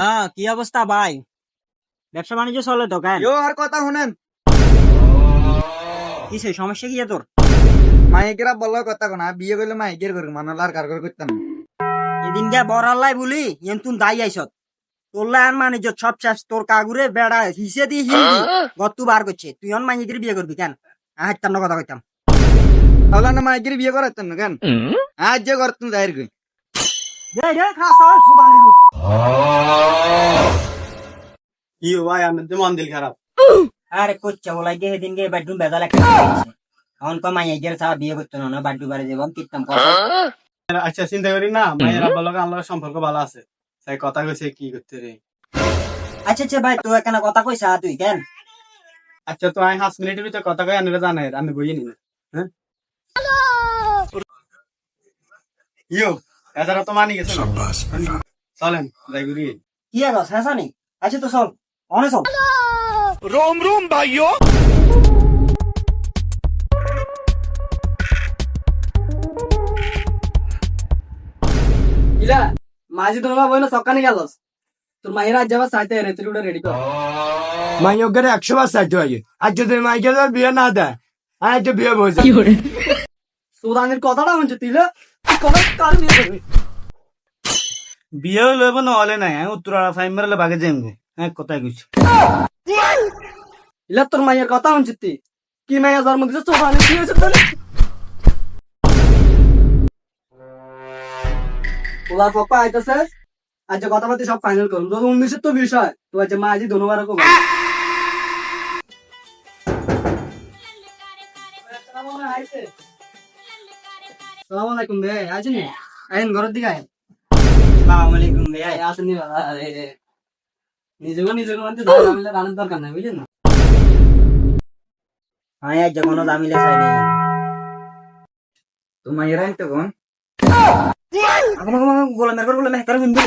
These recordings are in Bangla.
হ্যাঁ কি অবস্থা ভাই? ব্যবসা বাণিজ্য চলে তো কেন? আর কথা শুনেন। কিসে সমস্যা কি তোর? মাইকেরা বলার কথা কোনা বিয়ে করলে মাইকের করবে মানুষ আর কার করতাম। এদিন গিয়া বড়াল্লাই বলি এন তুন দাই আইসত। তোর লাইন বাণিজ্য সব শেষ তোর কাগুরে বেড়া হিসে দিয়ে হিন্দি গত্তু বার করছে। তুই অন মাইগিরি বিয়ে করবি কেন? হাইতাম না কথা কইতাম। তাহলে না মাইকের বিয়ে করাতেন না কেন? আজ যে করতেন যাই কই কি ভাই আমি তো মন দিল খারাপ আরে কোচ্চা বলাই গে সেদিন গে বেডরুম বেজাল একটা এখন কম মাইগের সা বিয়ে করতে না বাড্ডু বারে যাব কিতাম আচ্ছা চিন্তা করি না মায়ের আব্বার লগে আমার সম্পর্ক ভালো আছে তাই কথা কইছে কি করতে রে আচ্ছা আচ্ছা ভাই তুই এখানে কথা কইছা তুই কেন আচ্ছা তো আমি পাঁচ মিনিটের ভিতরে কথা কই আনলে জানে আমি বই নি হ্যাঁ ইয়ো এছাড়া তো মানি গেছে চলেন যাই কি আর শেষা নেই আচ্ছা তো চল। অনে চল। ইলা মাঝি তোর বাবা বইলো সকানে গেলস। তোর মায়েরা আজ যাবা সাইতে রে তুই রেডি কর। মাইকের একশো বার চাইতে হয়। আর যদি বিয়ে না দেয় আর তো বিয়ে বসে সুদানের কথাটা শুনছিস তুই কার বিয়ে করবি বিয়ে লইব নহলে নাই আমি উত্তরা ফাইম মারলে বাগে যাইম গো হ্যাঁ কথাই কইছি। ইলা তোর মায়ের কথা শুনছিস তুই। কি মাইয়া জন্ম দিছে সুদানের কি হয়েছে তোর? ওলা পপ্পা আইতাছে? আজ যে কথাবার্তা সব ফাইনাল করুন। যদি উনিশের তো বিষয়। তো আজ মাঝি ধন্যবাদ রাখো। সালাম আলাইকুম বে আছেন আইন ঘরের দিকে আইন। আসসালামু আলাইকুম ভাই। আসেনি বাবা নিজেকে নিজেকে মানে ধারা রানের দরকার নাই বুঝলেন না? আমি আজ কোনো দামিলে চাই নাই। তো মাইরা তো কোন? আমাকে আমাকে বলে মেরে বলে মেহতার বিন্দু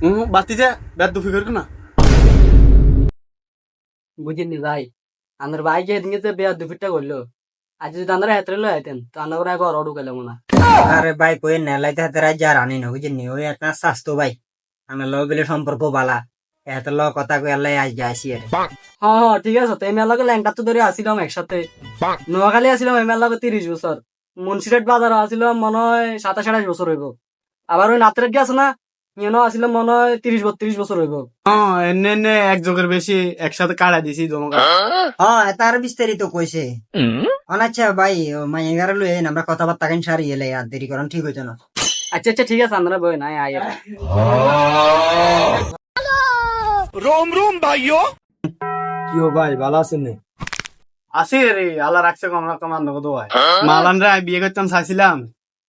হুম বাতিতে বেদ দুফি করব না? বুঝিনি ভাই আমার ভাই যে যে বিয়া দুপিটা করল আজ যদি আমরা হেতরে লো আইতেন তো ঘর আরে ভাই কই নেলাইতে হাতে রাজ আর আনি না বুঝিনি ওই একটা স্বাস্থ্য ভাই আমার লগে বলে সম্পর্ক বালা এত লগ কথা কই আল্লাহ আজ যাইছি আরে হ্যাঁ হ্যাঁ ঠিক আছে তো এই মেলাকে ল্যাংটা তো ধরে আসিলাম একসাথে নোয়াখালী আসিলাম এই মেলাকে তিরিশ বছর মুন্সিরেট বাজার আসিলাম মনে হয় সাতাশ আঠাশ বছর হইব আবার ওই নাতরেট গেছে না ইয়েনও আসিলাম মনে হয় তিরিশ বত্রিশ বছর হইব। হ্যাঁ এনে এনে এক যোগের বেশি একসাথে কাড়া দিছি জমা হ্যাঁ? তার বিস্তারিত কইছে। অনাচ্ছা ভাই মাইয়াগার লই আমরা কথাবার্তা কেন সারি এলে আর দেরি করেন ঠিক হইতো না। আচ্ছা আচ্ছা ঠিক আছে আমরা বই নাই আয়। কি ও ভাই ভালো আছেন নে? আছে রে আল্লাহ রাখছে কত হয়? মালান রে বিয়ে করতাম চাইছিলাম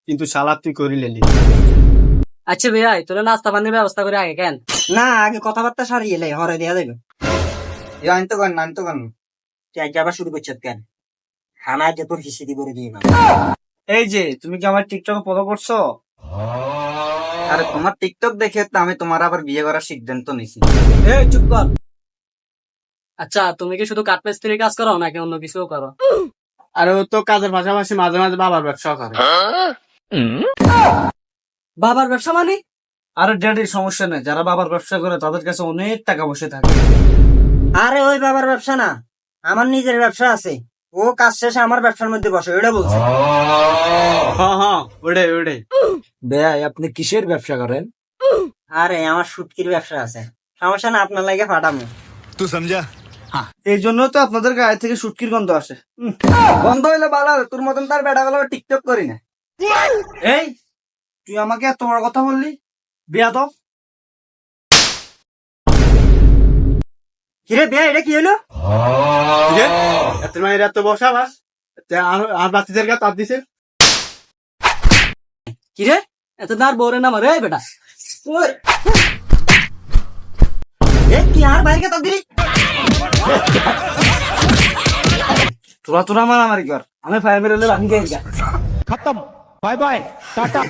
কিন্তু শালা তুই করি লেলি আচ্ছা ভাই তোর নাস্তা পানির ব্যবস্থা করে আগে কেন? না আগে কথাবার্তা সারি এলে হরে দেয়া দেবে। আনতো কোন আনতো কোন তুই আজ আবার শুরু করছিস কেন? হানা যে তোর হিসি দিব দিয়ে না এই যে তুমি কি আমার টিকটক ফলো করছ? আরে তোমার টিকটক দেখে তো আমি তোমার আবার বিয়ে করার সিদ্ধান্ত নিছি এই চুপ কর। আচ্ছা তুমি কি শুধু কাঠ মিস্ত্রি কাজ করো নাকি অন্য কিছু করো? আর ও তো কাজের পাশাপাশি মাঝে মাঝে বাবার ব্যবসা করে। বাবার ব্যবসা মানে? আর ড্যাডির সমস্যা নেই। যারা বাবার ব্যবসা করে তাদের কাছে অনেক টাকা বসে থাকে। আরে ওই বাবার ব্যবসা না আমার নিজের ব্যবসা আছে। ও কাজ শেষে আমার ব্যবসার মধ্যে বসে এটা বলছে। হ্যাঁ হ্যাঁ ওটাই ওটাই ভাই আপনি কিসের ব্যবসা করেন? আরে আমার সুটকির ব্যবসা আছে। সমস্যা না আপনার লাগে ফাটামো এই জন্য তো আপনাদের গায়ে থেকে সুটকির গন্ধ আসে। গন্ধ হইলে ভালো তোর মতন তার বেটা গুলো টিকটক করি না। এই তুই আমাকে এত বড় কথা বললি? বিয়া তো কিরে বিয়া এটা কি হলো? এত মায়ের এত বসা বাস আর বাচ্চাদের গা তাপ দিছে। কিরে? এত তার বউরের নাম রে বেটা। এ কি আর বাইরে তো দিলি? তোরা তোরা মারামারি কর। আমি ফায়ার মেরে খতম। Bye bye tata.